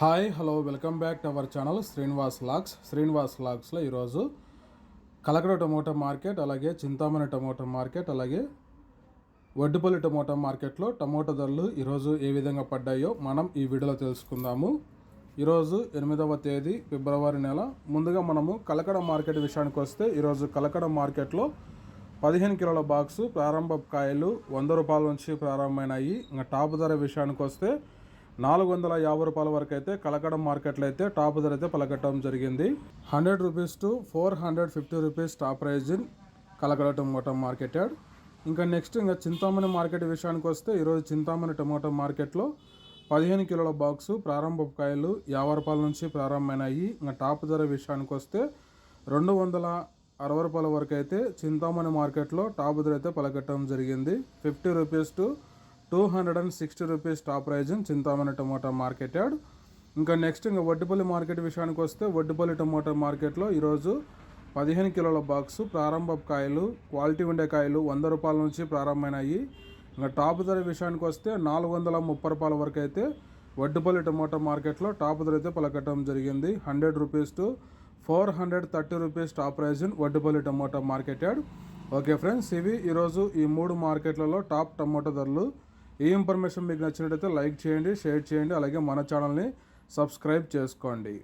Hi hello welcome back to our channel Srinivas lakhs Srinivas లాక్స్లో ఈరోజు Kalakada tomato market అలాగే Chintamani tomato market అలాగే వడ్డుపల్లి టమోటా మార్కెట్లో టమోటా ధరలు ఈరోజు ఏ విధంగా పడ్డాయో మనం ఈ వీడియోలో తెలుసుకుందాము. ఈరోజు ఎనిమిదవ తేదీ ఫిబ్రవరి నెల. ముందుగా మనము కలకడ మార్కెట్ విషయానికి వస్తే ఈరోజు కలకడ మార్కెట్లో పదిహేను కిలోల బాక్సు ప్రారంభ కాయలు వంద రూపాయల నుంచి ప్రారంభమైనాయి. ఇంకా టాప్ ధర విషయానికి వస్తే నాలుగు వందల యాభై రూపాయల వరకు అయితే కలకడ మార్కెట్లో అయితే టాప్ ధర అయితే పలకట్టడం జరిగింది. Hundred rupees to four hundred fifty rupees top price in Kalakada tomato marketed. ఇంకా నెక్స్ట్ ఇంకా చింతామణి మార్కెట్ విషయానికి వస్తే ఈరోజు చింతామణి టమోటా మార్కెట్లో పదిహేను కిలోల బాక్సు ప్రారంభ కాయలు యాభై రూపాయల నుంచి ప్రారంభమైనాయి. ఇంకా టాప్ ధర విషయానికి వస్తే రెండు వందల అరవై రూపాయల వరకు అయితే చింతామణి మార్కెట్లో టాప్ ధర అయితే పలకట్టడం జరిగింది. Fifty rupees to two hundred and sixty rupees top price Chintamani tomato market yard. ఇంకా నెక్స్ట్ ఇంకా వడ్డిపల్లి మార్కెట్ విషయానికి వస్తే వడ్డిపల్లి టమోటా మార్కెట్లో ఈరోజు పదిహేను కిలోల బాక్స్ ప్రారంభ కాయలు క్వాలిటీ ఉండే కాయలు వంద రూపాయల నుంచి ప్రారంభమైనాయి. ఇంకా టాప్ ధర విషయానికి వస్తే నాలుగు వందల ముప్పై రూపాయల వరకు అయితే వడ్డుపల్లి టమోటా మార్కెట్లో టాప్ ధర అయితే పలకటం జరిగింది. Hundred rupees to four hundred thirty rupees top price Vaddupalli tomato market yard. Okay friends ఇవి ఈరోజు ఈ మూడు మార్కెట్లలో టాప్ టమోటా ధరలు. ఈ ఇన్ఫర్మేషన్ మీకు నచ్చినట్టయితే లైక్ చేయండి షేర్ చేయండి అలాగే మన ఛానల్ని సబ్స్క్రైబ్ చేసుకోండి.